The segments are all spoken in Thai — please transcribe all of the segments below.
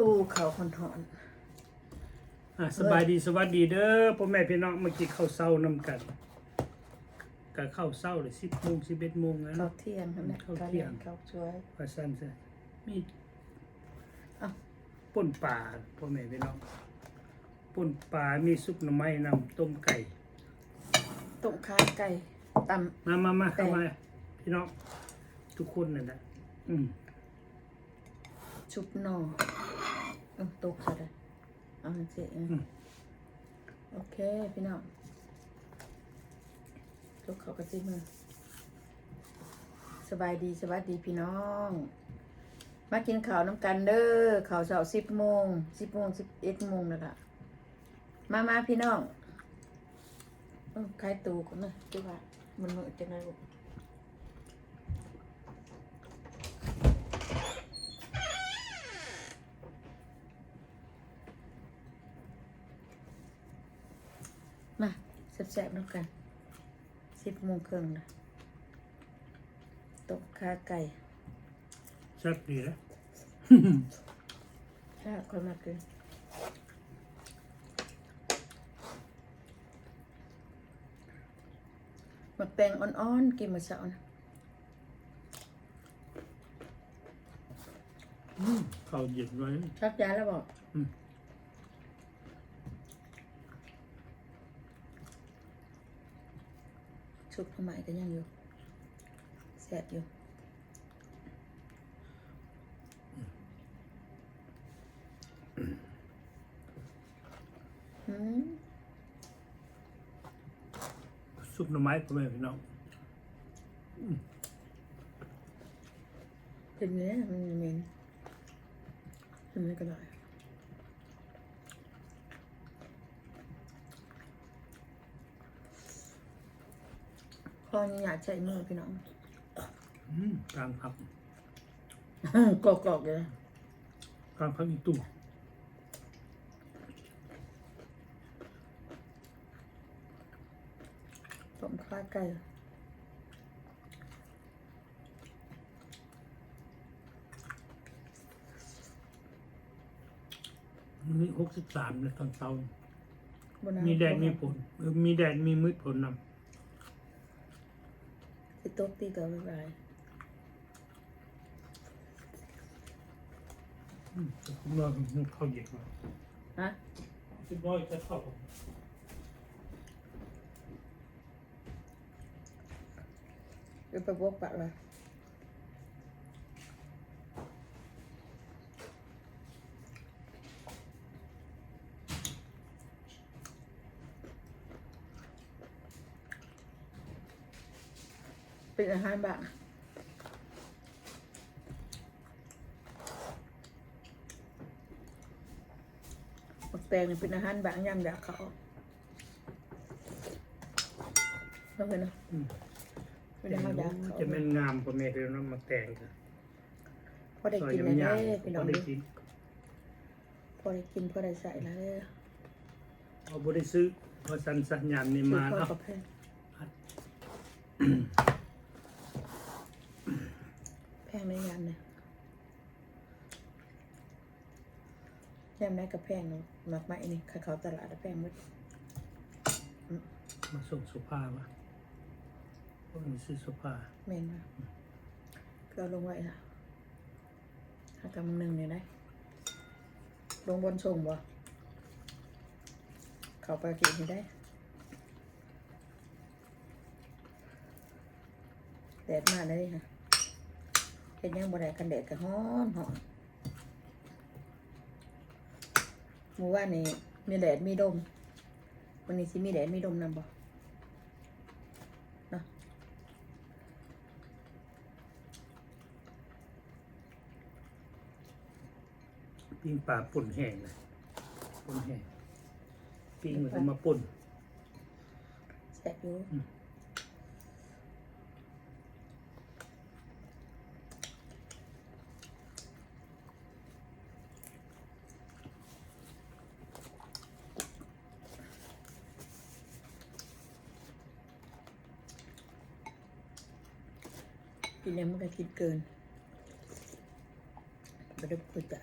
อู้เขาคนถอนอะสบายดีสวัสดีเด้อพ่อแม่พี่น้องมากินข้าวเช้านำกันกับข้าวเช้าเลยสิบโมงสิบเอ็ดโมงแล้วเขาเที่ยงนั่นแหละเขาเที่ยงเขาช่วยว่าสั้นซะมีอ้าวป่นปลาพ่อแม่พี่น้องป่นปลามีซุปหน่อไม้นำต้มไก่ต้มขาไก่ตมามามาเข้ามาพี่น้องทุกคนนั่นแหละอืมำชุบหน่อเออตกซะเลยเอาเสียโอเค พี่น้องตกเขากระจิ้มือสบายดีสวัสดีพี่น้อง มากินข้าวน้ำกันเด้อข้าวเช้าสิบโมงสิบโมงสิบเอ็ดโมงแล้วล่ะมามาพี่น้องเออคลายตูกันนะจุว่ามันมือจังไงลูก มาแซ่บๆน้ำกันสิบโมงครึ่งนะตกขาไก่แซ่บดีนะถ้าคนมากินมักแตงอ่อนๆ กินมื้อเช้านะอืมข้าวเย็นไว้ชักยาแล้วบอก อืม ชุดผ้าไหมก็ยังอยู่แซ่บอยู่อืมซุปหน่อไม้พ่อแม่พี่น้องเป็นเนื้อมันเหม็นทำไมก็ได้ พอนี่อยากใช้มือพี่น้องอืมกลางพักกรอกๆเลยนะกลางพักอีตู้ต้มข้าไก่มีหกสิบสามเลยตอนเช้าบนน้ำมีแดดมีฝนเออมีแดดมีมืดฝนนสิโต๊ะตีตัวไปไปำ อืมแต่ผมว่าข้าวเย็นมาฮะคิดน้อ เข้าเดี๋ยวไปบวกปะเลยเป็นอาหารบ้างหมักแตงนี่เป็นอาหารบางยามอยากเขาแล้วเห็นเนาะอืมเป็นอาหารอยากเขาจะเป็นงามพ่อแม่พี่น้องมาแต่งกันพอได้กินซเลยยาวเด้ๆพี่น้พอองได้เด้กินพอได้กินพอได้ใส่แล้วเด้อเอาบ่ได้ซื้อเพอสันสัญญาณนี่ซื้อมาข้าวเนาะกับแพ งแพงในยามเนี่ยยามไหนกับแพงเนาะมากไม้นี่ข้าเขาตลาดอะแพงหมดมาส่งสุภาพะพวกนี้ซื้อสุภาแม่นมากก็เอาลงไว้ค่ะหากำหนึ่งเนี่ยได้ลงบนส่งบ่เขาไปกินได้แดดมากเลยค่ะ เห็นยังบ่ได้กันแดดก็ฮ้อนหอนหมู่ว่านนี่มีแดดมีลมวันนี้สิมีแดดมีลมนำบ่เนาะปิ้งปลาป่นแห้งนะป่นแห้งปิ้งมันก็มาป่นแซ่บอยู่ กินแล้วมันก็กิดเกินไม่ได้พูดจ้ะ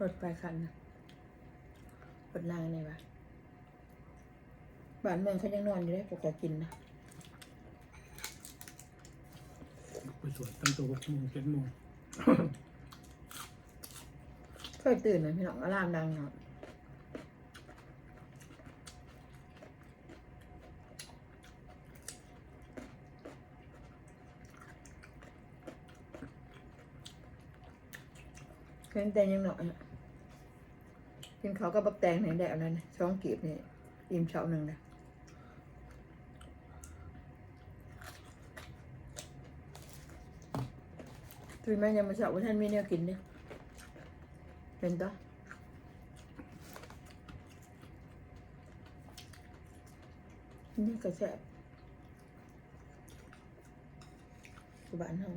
รถไปคันนะรถนางนี่วะบ้านเมืองเขายังนอนอยู่ได้ปกติกินนะไปสวดตั้งแต่หกโมงเจ็ดโมง ค่อยตื่นนะพี่น้องอารามดังเนาะ เพิ่งแต่ยังหน่อยอะกินเขาวก็บักแตงไหนแดดนั้นช่องกีบนี่อิ่มเช้าหนึ่งนะตื่นมายังมาเช้าว่าท่านมีแนวกินเนี่ยเป็นต่อนี่ก็แซ่บอยู่บ้านเฮา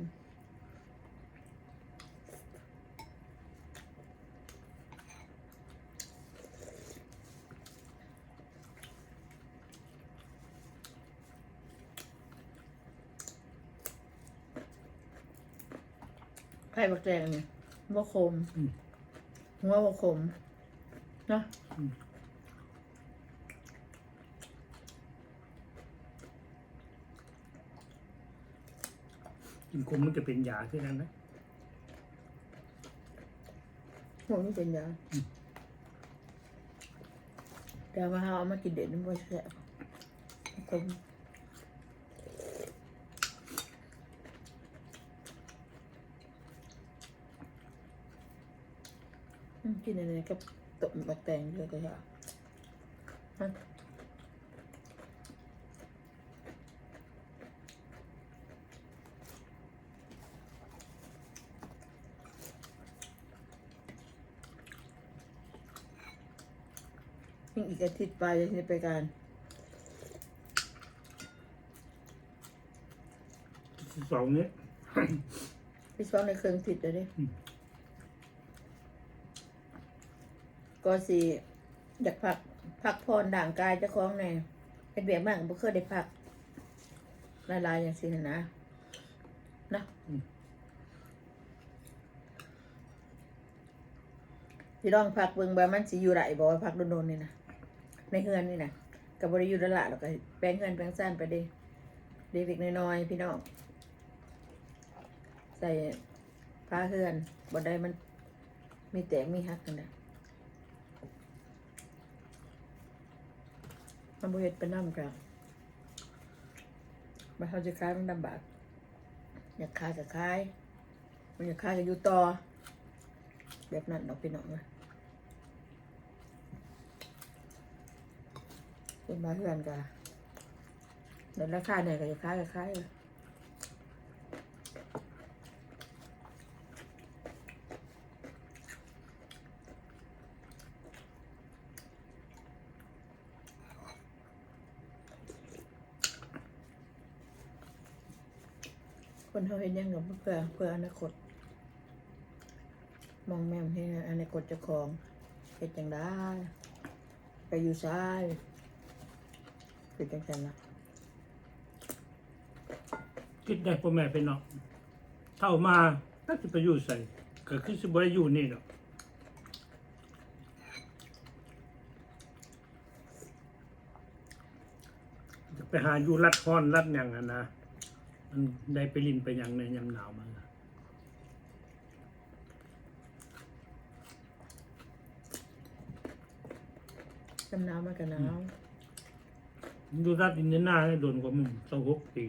ไข่บักแตงนี่บ่คมอืม หัวบ่คมเนาะกินคมมันจะเป็นยาที่นั่นนะหัวนี่เป็นยาแต่ว่าเฮาเอามากินเด็ดมันบ่แซ่บคมอืม กินอะไรกับต้มบักแตงเลยก็ได้ฮะยังอีกอาทิตย์ไปจะไปการสองนี้ไปซ้อนในเครื่องติดเลยดิ อืม ก็สิอยากพักพักพรด่างกายเจ้าของในเป็นเบียกมากบ่เคยได้พักละลายอย่างสินะนะนะพี่ลองพักเบิ่งว่ามันสิอยู่ไรบอกว่าพักโดนๆนี่นะในเฮือนนี่นะกับบริยุทธ์ละแล้วก็แปลงเฮือนแปลงซ่านไปเด้เด็กๆน้อยๆพี่น้องใส่ผ้าเฮือนบนใดมันมีแตกมีหักกันนะ มันบ่เวณเป็นน้ำกันมันเขาจะคล้ายมันลำบากอยากคายก็คาย มันอยากคายก็อยู่ต่อ แบบนั้นดอกพี่น้องเลยเป็นมาเฮือนกันเดี๋ยวราคาเนี่ยก็จะคายก็คายเลย คนเขาเห็นยังกับเพื่อเพื่ออนาคต มองแม่มให้อนาคตเจะของเห็ดจังได้ไปอยู่ซ้ายเป็นจังสันละคิดได้พ่อแม่เป็นเนาะเท่ามาถ้าจะไปอยู่ใส่ก็คือสิบ่ได้อยู่นี่ดอกจะไปหาอยู่รัดฮ้อนรัดหยังอะนะ มันได้ไปลินไปหยังในยามหนาวมาจำหนาวมากกับหนาวดูรัดอินเดียนาให้โดนกว่ามึงสองหกปี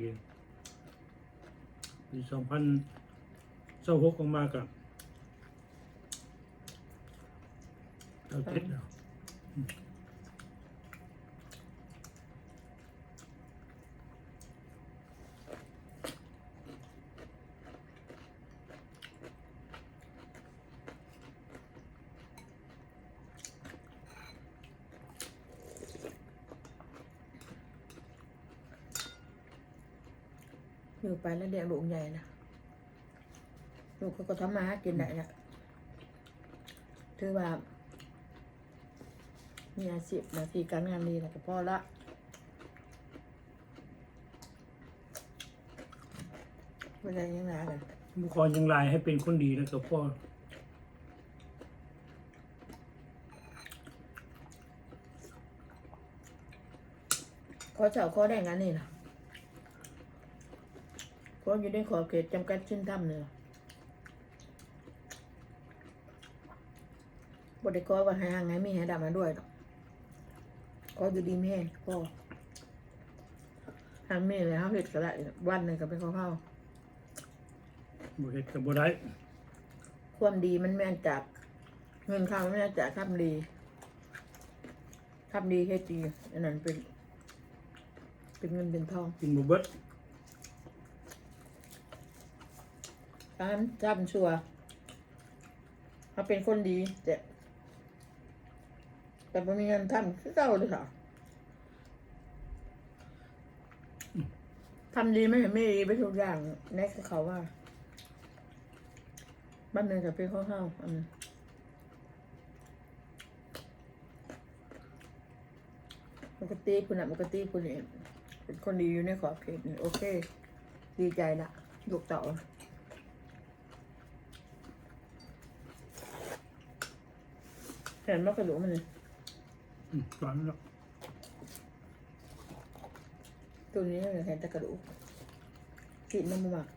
ปีสองพันสองหกออกมากับเราเจ็ดแล้ว มือไปแล้วเด็กลูกใหญ่นะลูกก็ทำมาหากินได้นะถือว่า มีอาชีพหน้าที่การงานดีนะกับพ่อละไม่ได้ยังไงเลยบุคอยังลาให้เป็นคนดีนะกับพ่อข้อเจ้าข้อแด้งานนี่นะ ขออยู่ในขอบเขตจำกัดชิ้นทำเนี่ยล่ะบไดขอว่าให้ห่างไงมีให้ดำมาด้วยหรอกขออยู่ดีไม่แห้งพอทำนี่เลยเขาเห็ดก็ได้วันหนึ่งก็เป็นข้าวเข้าบ่เฮ็ดก็บ่ได้ความดีมันแม่นจากเงินเข้าไม่ได้จากทำดีทำดีเฮ็ดดีอันนั้นเป็น เป็นเงินเป็นทองกินบ่เบิด ตามจำชัวร์เขาเป็นคนดีแต่แต่ไม่มีเงินทำคือเก่าเลยค่ะทำดีไม่เห็นไม่ดีไปทุกอย่างแน่เขาว่า บ้านหนึ่งจะเป็นข้าวข้าวอันปกติคุณอะปกติคุณเนี่ยเป็นคนดีอยู่ในขอบเขตนี่โอเค ดีใจละยกต่อ เห็นมากระดูกมันเลยอืมตอนนั้นตัวนี้เลยเห็นแต่กระดูกกินน้ำมันหมัก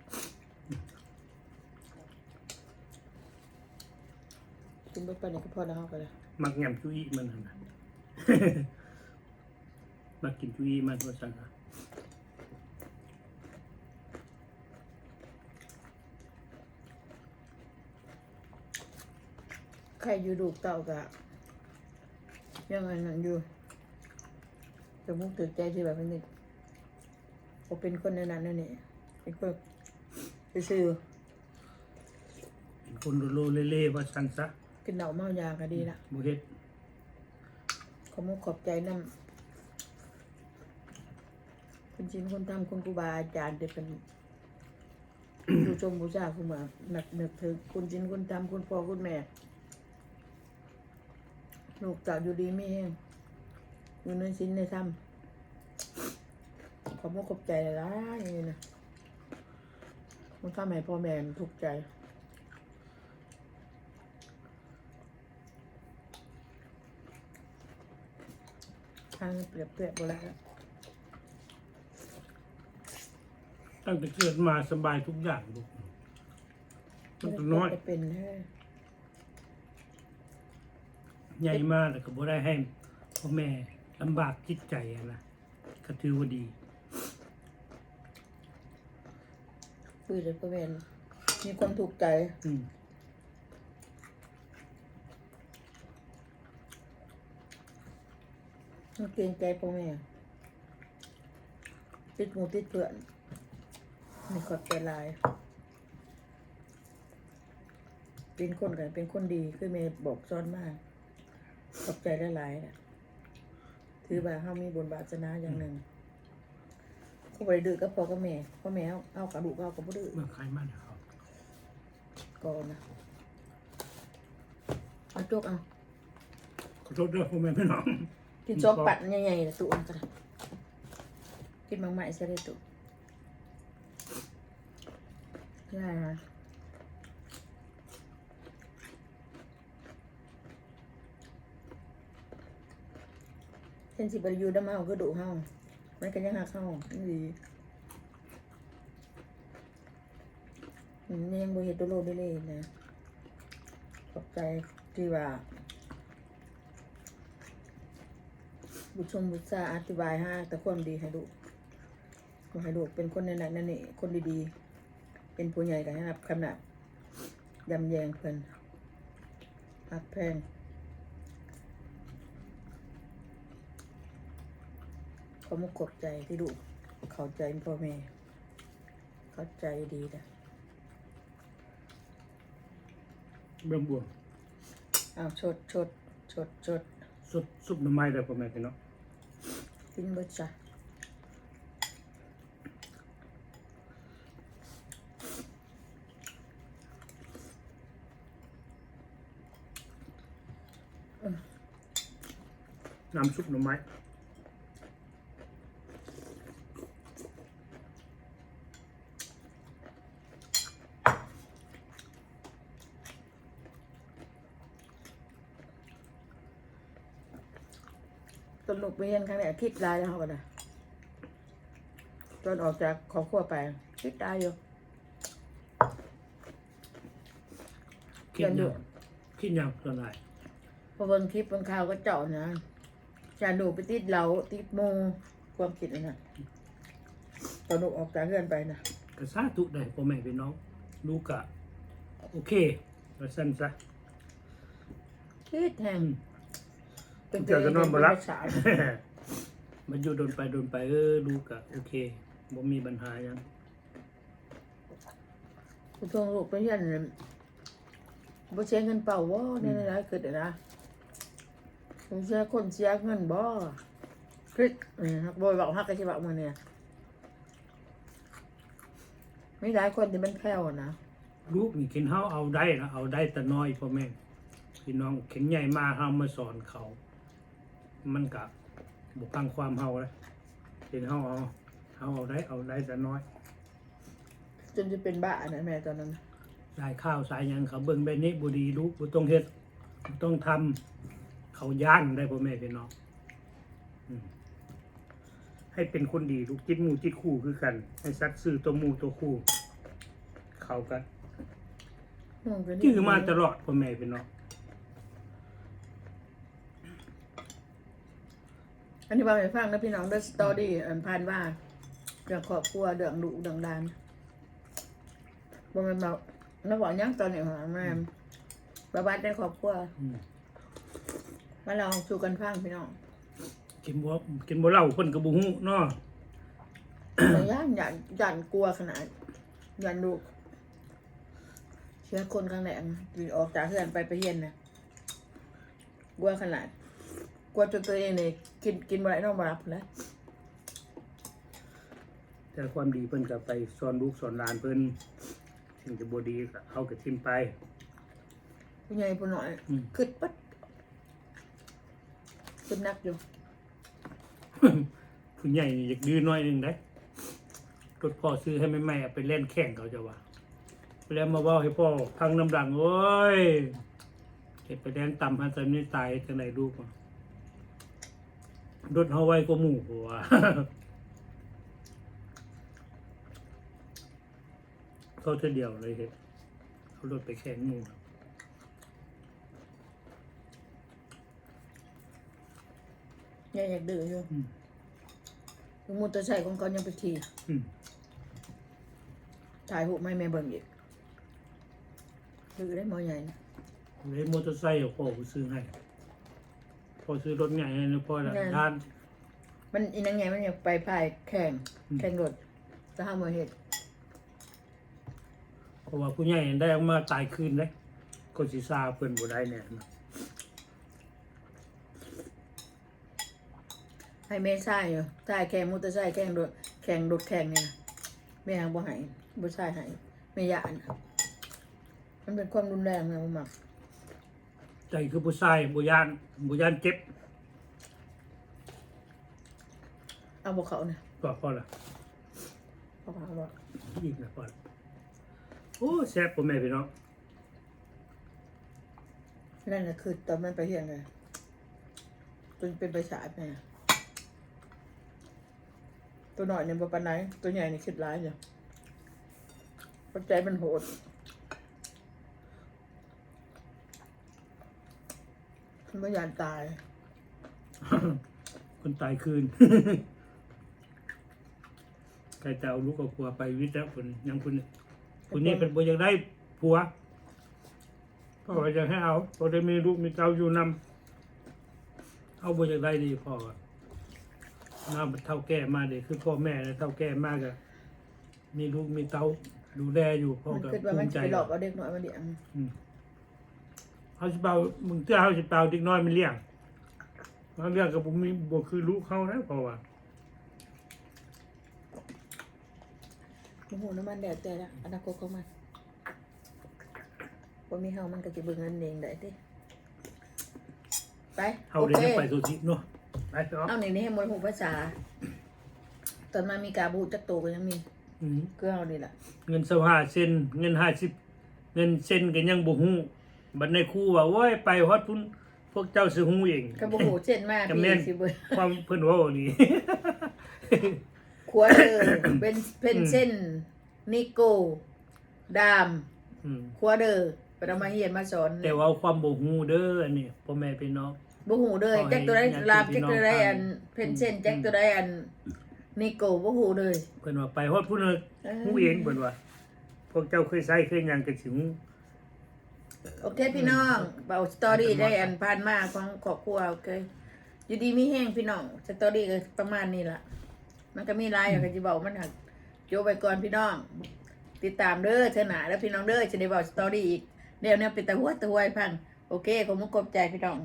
กินไปไปไหนก็พอแล้วไปเลยมักยำจุอีมันนั่นน่ะมักกินจุอีมันว่าซั่นน่ะ ใครอยู่ดูกเต่ากะยังไงนั่นอยู่แต่มุกตื่นใจที่แบบนี้ผมเป็นคนในนั้นนั่นนี่เป็นคนไปซื้อเป็นคนโลโลเล่ๆว่าซั่นซะกินเหล้าเมายาก็ดีละบ่เฮ็ดขอมุกขอบใจน้ำคุณชินคนทำคุณครูบาอาจารย์เด็กเป็นผู้ชมผู้ชาคุณมาหนักหนึกถึงคุณชินคุณทำคุณพ่อคุณแม่ ลูกเต่าอยู่ดีไม่แห้งอยู่ในชิ้นในถ้ำขอมุกขอบใจหลายๆนี่นะมันทำให้พ่อแม่ถูกใจทางเปรียบเปรียบหมดแล้วตั้งแต่เกิดมาสบายทุกอย่างลูกตั้งแต่น้อยจะเป็นแค่ ใหญ่มากแล้วก็บ่ได้ให้พ่อแม่ลำบากจิตใจอะนะก็ถือว่าดีคุยเลยพ่อแม่มีความถูกใจ อืมมันเกรงใจพ่อแม่ติดหมูติดเพื่อนมีขอบใจหลาย เป็นคนกันเป็นคนดีคือเมย์บอกซ้อนมาก ขอบใจหลายๆนะถือว่าเขามีบุญบาสนาอย่างหนึ่งเขาบริดื้อก็พอก็แม่พ่อแม่เอาเอากระดูกเอากระบุดื้อเมื่อใครมาเนี่ยครับก่อนนะเอาจกเอาขอโทษด้วยพ่อแม่พี่น้องกินซอกปัดใหญ่ๆนะตุ่มกันกินบางไม้ใส่ได้ตุ่มได้น เช่นสิบริยูดำเฮาก็ดุเฮามันก็ยังหักเฮานี่ดีอืมยังบ่เห็ดตัวโลดได้เลยนะ ขอบใจที่ว่า บุชมบุษาอธิบายห้แต่ความดีให้ดูให้ดูเป็นคนในนั้นนั่นนี่คนดีๆ เป็นผู้ใหญ่กันนะครับขนาดยำแยงเพิ่นหักแพง เขามุกกดใจที่ดูเข้าใจพ่อแม่ เข้าใจดีนะเบื้องบวงอ้าวชดชดชดชดซุปซุปหน่อไม้เลยพ่อแม่พี่น้องกินเบิดจ้ะน้ำซุปหน่อไม้ สนุกไปเรียนครั้งแรกคิดได้แล้วเขาก็ได้อนออกจากขอครัวไปคิดได้อยู่คิดหยังคิดหยังส่วนหลายพอเบิ่งคลิปเบิ่งข่าวก็เจาะนะจานดูไปติดเหลาติดโมความคิดนั่นน่ะตอนหนูออกจากเรือนไปนะก็สาธุได้พ่อแม่พี่น้องลูกก็โอเคว่าซั่นซะคิดแห้งเจ้าก็นอนบ่หลับสายมันอยู่โดนไปโดนไปเออลูกก็โอเคบ่มีปัญหาหยังผู้ทวงลูกไปเรียนน่ะบ่เสียเงินเปล่าบ่ในหลายๆเกิดอะนะบ่เสียคนเสียเงินบ่คลิกนี่ครับบ่บอกฮักก็สิบอกมื้อเนี่ยมีหลายคนที่มันแพ้วนะลูกนี่กินเฮาเอาได้นะเอาได้แต่น้อยพ่อแม่พี่น้องเข็งใหญ่มาเฮามาสอนเขา มันก็บ่ฟังความเฮาเลยเห็นเฮาเอาเฮาเอาได้เอาได้แต่น้อยจนจะเป็นบ้านะแม่ตอนนั้นสายข้าวสายหยังเขาเบิ่งแบบนี้บ่ดีลูกบ่ต้องเฮ็ดบ่ต้องทำเขาย่านได้พ่อแม่พี่น้องอืมให้เป็นคนดีลูกจิตหมู่จิตคู่คือกัน ให้สัตว์ซื่อตัวหมู่ตัวคู่ เขาก็อืก็นี่ จื้อมาตลอดพ่อแม่พี่น้อง อันนี้บอกให้ฟังนะพี่น้องเดอะสตอรี่อันผ่านว่าเรื่องครอบครัวเรื่องดุเรื่องดานบ่แมันบอกน้าบอกหยังตอนนี้หาแม่บาบัดในครอบครัวอืม มาลองสู่กันฟังพี่น้องกินบ่กินบ่เหล้าเพิ่นก็บ่ฮู้เนาะแต่ย่านหยันหยันกลัวขนาดหยันดุเชื่อคนข้างแหลงที่ออกจากเฮือนไปไปเฮียนนะกลัวขนาดกลัวจนตัวเองเนี่ย กินกินบ่ได้นอนบ่รับแล้วแต่ความดีเพิ่นก็ไปสอนลูกสอนหลานเพิ่นสิ่งที่บ่ดีก็เอาก็ทิมไปผู้ใหญ่ผู้น้อยอืม ขึ้นปั๊ดขึ้นนักอยู่ผู้ใหญ่นี่อยากดื้อน้อยหนึงได้รถพ่อซื้อให้แม่ๆเอาไปเล่นแข่งเขาจะว่าไปแล้วมาเว่าให้พ่อพังน้ำดังโอ้ยเก็บไปแดงต่ำฮันซันนี่ตายจังไหนลูกวะ รถเฮาไว้ก็หมู่หัวเขาเธอเดียวเลยเห็นเขารถไปแข่งหมู่ยังอยากดื้ออยู่อืมมอเตอร์ไซค์ของเขายังไปขี่อืมถ่ายหูปไม่แม่เบิ่งอีกดื้อได้หมอใหญ่นะ เลยมอเตอร์ไซค์อะพ่อกูซื้อให้พ่ อซื้อรถใหญ่ให้นะพ่อละท่าน มันอีนังไงมันอยากไปพายแข่งอืม แข่งรถจะห้ามมาเหตุเพราะว่าผู้ใหญ่ได้ออกมาตายคืนเลยก็สิซาเพิ่นบ่ได้เนี่ยนะให้แม่ใช่อยู่ใช่แข่งมอเตอร์ไซค์แข่งรถแข่งรถแข่งเนี่ยนะแม่หางบ่ใหายบ่ใช่หายแม่ยานมันเป็นความรุนแรงนะมันมัก ใจคือผู้ชายบ่ย่านบ่ย่านเจ็บเอาบ่เขาเนี่ยก็พอละเขาพาบอกอีกนะพอละโอ้แซ่บพ่อแม่พี่น้องนั่นแหละคือตอนมันไปเฮียนเลยจนเป็นประสาทเนี่ยตัวหน่อยเนี่ยบ่ปานไหนตัวใหญ่นี่คิดร้ายเนี่ยปัจจัยมันโหดมัน ไม่ยานตาย คนตายคืน ใครจะเอาลูกเอาผัวไปวิทย์แล้วคนยังคนคนนี้เป็นบ่อยากได้ผัวพ่อก็จะให้เอาพอได้มีลูกมีเต้าอยู่นำเอาบ่อยากได้ดีพ่อก็น้าเท่าแก่มาเด็กคือพ่อแม่แล้วเท่าแก่มากอะมีลูกมีเต้าดูแลอยู่พ่อมันก็คิดว่าภูมันมิใจจะไปหลอกเอาเด็กน้อยมาเลี้ยง เขาสิเปามึงเจ้าเขาสิเปาเด็กน้อยมันเลี้ยงมันเลี้ยงกับผมมีบ่คือลูกเขานะเพราะว่าโอ้โหน้ำมันแดดแต่ละอนาคตของมันว่ามีเฮามันก็จะเบิ่งเงินเองได้ติไปเขาโอเรียนเคไปสุทิเนาะไปต่อเอาในนี้ให้มวยหูภาษา ตอนมามีกาบูจักโตก็ยังมีอืมเกลือเอานี่แหละเงินสหาเซนเงินห้าสิบเงินเซนก็ยังบ่ฮู้ บัดในครูว่าโอ้ยไปฮอดพุ่นพวกเจ้าสิฮู้เองกระโบหูเช่นมากจะพี่แม่นสิเบิ่งความเพิ่นเว้านี่ขัวเดอเป็นเป็นเส้นนิโก้ดามอืมขัวเดอไปเอามาเฮียนมาสอนแต่ว่าความบ่ฮู้เด้ออันนี้พ่อแม่พี่น้องบ่หูเลยขอให้แจ็คตัวใดญาติลามพี่แจ็คน้องตัวใดฟังอันเป็นเส้นอืมแจ็คตัวใดอันนิโก้บ่หูเลยเพิ่นว่าไปฮอดผู้นึงเออฮู้เองเพิ่นว่าพวกเจ้าเคยใช้เคยหยังก็สิฮู้ โอเคพี่น้องเบาสตอรี่ได้อันผ่านมาของครอบครัวโอเคอยู่ดีมีแห้งพี่น้องสตอรี่ก็ประมาณนี้ละมันก็มีไลน์อย่างก็สิเว้ามันหักโจไปก่อนพี่น้อง ติดตามเด้อเธอหนะแล้วพี่น้องเด้อจะได้บอกสตอรี่อีกเดี๋ยวเนี่ยเป็นตะหัวตะหวยพังโอเคขอบคุณขอบใจพี่น้อง